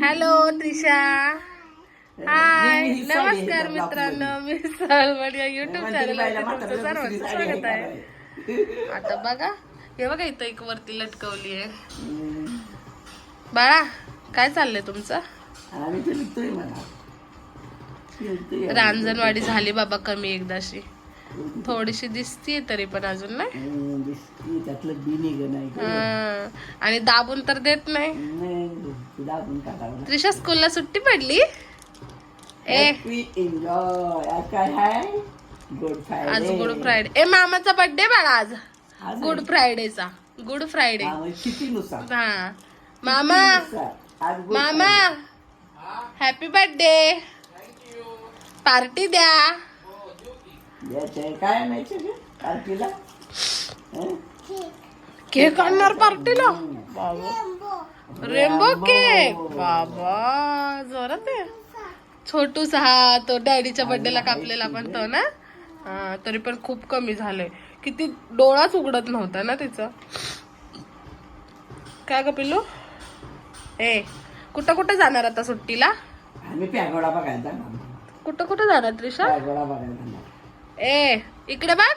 Hello Trisha. हाय नमस्कार मित्रांनो मी सलवड या युट्यूब चॅनल तुमचं सर्वांचं स्वागत आहे. आता बघा हे बघा इथं एक वरती लटकवली आहे. बाळा काय चाललंय तुमचं. रांजणवाडी झाली बाबा कमी एकदाशी. थोडीशी दिसतीये तरी पण अजून नाही? त्यातलं बी? हं. आणि दाबून तर देत नाही? त्रिशा स्कूलला सुट्टी पडली? ए. आज गुड फ्रायडे आज गुड फ्रायडे. ए मामाचा बर्थडे बाळा आज. आज गुड फ्रायडेचा. Good Friday. हा. मामा. मामा. हॅपी बर्थडे पार्टी द्या. याचे काय आणायचं ग? पार्टीला? हं? केक आणणार पार्टीला? बाबा. रेनबो. केक? बाबा जोरात आहे. छोटूसा हा तो डॅडीच्या बर्थडेला कापलेला पण तो ना? हा तरी पण खूप कमी झालंय. किती डोळाच उघडत नव्हता ना तिचं? काय ग पिल्लू? ए कुठं कुठं जाणार आता सुट्टीला? आम्ही पॅगोडा बघायचा कुठं कुठं जाणार त्रिशा? पॅगोडा बघायचा ए इकडे बघ.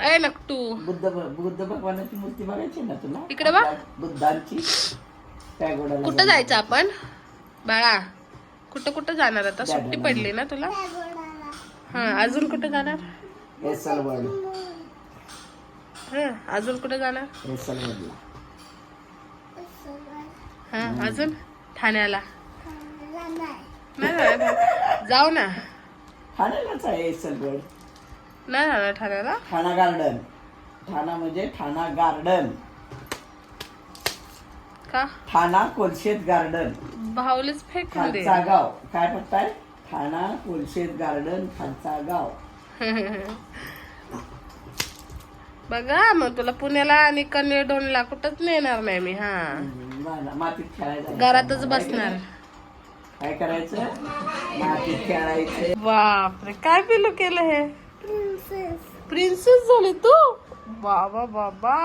ए नकटू बुद्ध बुद्ध भगवानाची मूर्ती बघायची ना तुला? इकडे बघ. बुद्धांची. कुठं जायचं आपण? बाळा कुठं कुठं जाणार आता? सुट्टी पडली ना तुला? हा अजून कुठं जाणार? हा अजून कुठं जाणार? हा अजून? ठाण्याला. नाही. जाऊ ना. ठाण्यालाच आहे वर्ल्ड नाही जाणार ठाण्याला? ठाणा गार्डन. ठाणा म्हणजे ठाणा गार्डन. का? ठाणा कोलशेत गार्डन. भाऊलीच फेकून दे. खालचा गाव. काय आहे ठाणा कोलशेत गार्डन खालचा गाव. बघा मग तुला पुण्याला आणि कन्याडोनला कुठंच नेणार नाही मी हा. मातीत खेळायचं घरातच बसणार. काय करायचं? मातीत खेळायचं. बापरे काय पिलू केलं हे? प्रिन्सेस झाली तू? बाबा बाबा.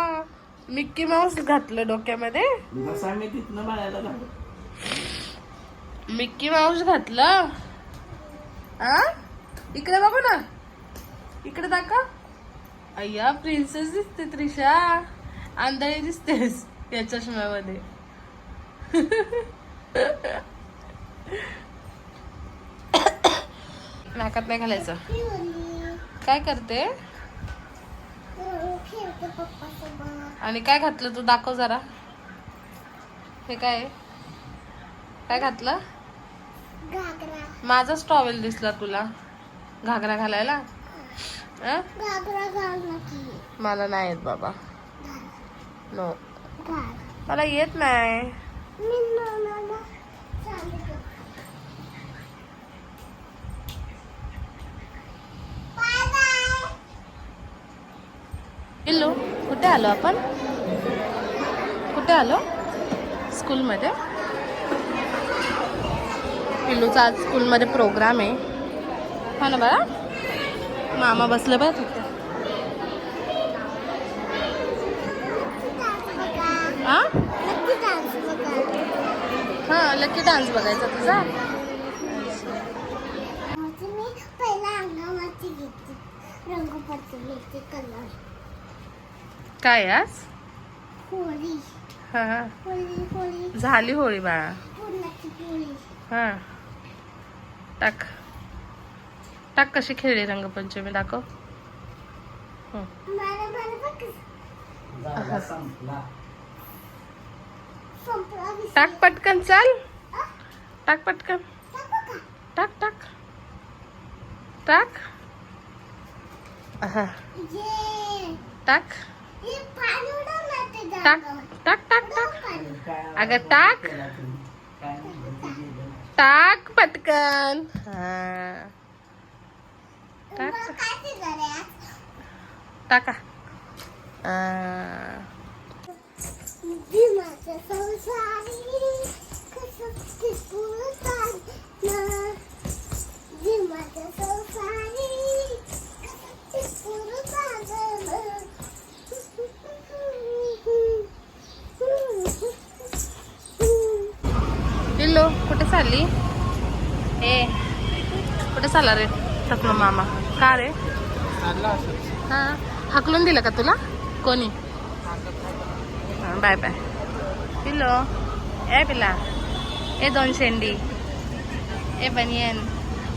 मिक्की माऊस घातलं डोक्यामध्ये. बसा मी तिथनं म्हणायला लागलो मिक्की माऊस घातलं. आ? इकडे बघू ना. इकडे दाखव. अय्या प्रिन्सेस दिसते त्रिशा. आंधळी दिसतेस या चष्म्यामध्ये नाकात नाही घालायचं. काय करते? आणि काय घातलं तू? दाखव जरा. हे काय? काय घातलं? माझाच टॉवेल दिसला तुला. घागरा घालायला? मला नाही येत बाबा. नो मला येत नाही पिल्लू कुठे आलो आपण? कुठे आलो? स्कूलमध्ये? पिल्लूचा आज स्कूलमध्ये प्रोग्राम आहे. हा ना बाळा? मामा बसलं बघ तिथे. हां हां लकी डान्स बघायचा तुझा. रंगपट्टी घेते. कलर काय आज? होळी. हा हा. होळी होळी. झाली होळी बाळा. पूर्णाची हा. टाक. टाक कशी खेळली रंगपंचमी दाखव. हं. मला मला बघ. जागा संपला. संपला विषय. टाक पटकन चाल. टाक पटकन. टाकू का? टाक टाक. टाक. हा, ये. टाक जागं. टाक टाक टाक पाणी. काय अगं टाक केला तुम्ही? काय नाही, गेलं. टाक पटकन हा टाक मग काय ते झालंय? टाका कुठे ए कुठे चालला रे? थकलो मामा. का रे? हा? हाकलून दिलं का तुला? कोणी? Bye bye. पिलो ए पिला ए दोन शेंडी. ए बनियन.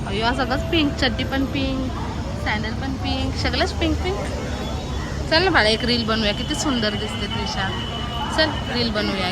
अयो सगळंच पिंक चड्डी पण पिंक सँडल पण पिंक सगळंच पिंक पिंक चल ना बाळा एक रील बनवूया. किती सुंदर दिसते त्रिशा. चल रील बनवूया.